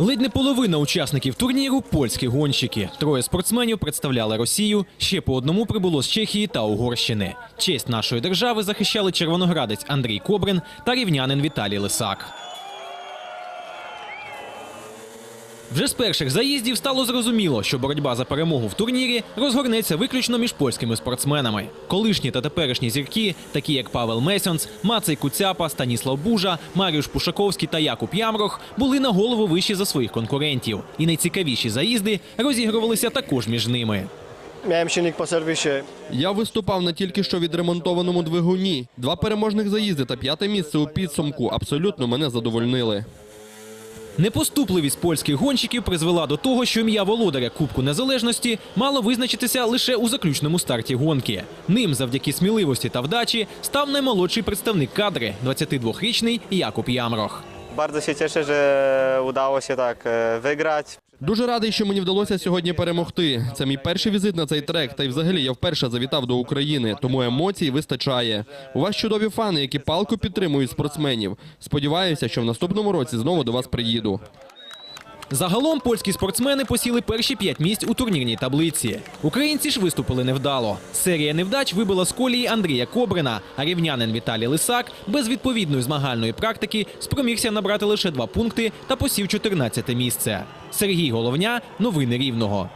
Ледь не половина учасників турніру польські гонщики. Троє спортсменів представляли Росію. Ще по одному прибуло з Чехії та Угорщини. Честь нашої держави захищали червоноградець Андрій Кобрин та рівнянин Віталій Лисак. Вже з перших заїздів стало зрозуміло, що боротьба за перемогу в турнірі розгорнеться виключно між польськими спортсменами. Колишні та теперішні зірки, такі як Павел Месьонс, Мацей Куцяпа, Станіслав Бужа, Маріуш Пушаковський та Якуб Ямрох, були на голову вищі за своїх конкурентів. І найцікавіші заїзди розігрувалися також між ними. Я виступав на тільки що відремонтованому двигуні. Два переможних заїзди та п'яте місце у підсумку абсолютно мене задовольнили. Непоступливість польських гонщиків призвела до того, що ім'я володаря Кубку Незалежності мало визначитися лише у заключному старті гонки. Ним, завдяки сміливості та вдачі, став наймолодший представник кадри 22-річний Якуб Ямрох. Bardzo się cieszę, że e, wygrać. Дуже радий, що мені вдалося сьогодні перемогти. Це мій перший візит на цей трек, та й взагалі я вперше завітав до України, тому емоцій вистачає. У вас чудові фани, які палко підтримують спортсменів. Сподіваюся, що в наступному році знову до вас приїду. Загалом польські спортсмени посіли перші п'ять місць у турнірній таблиці. Українці ж виступили невдало. Серія невдач вибила з колії Андрія Кобрина, а рівнянин Віталій Лисак без відповідної змагальної практики спромігся набрати лише два пункти та посів 14 місце. Сергій Головня, новини Рівного.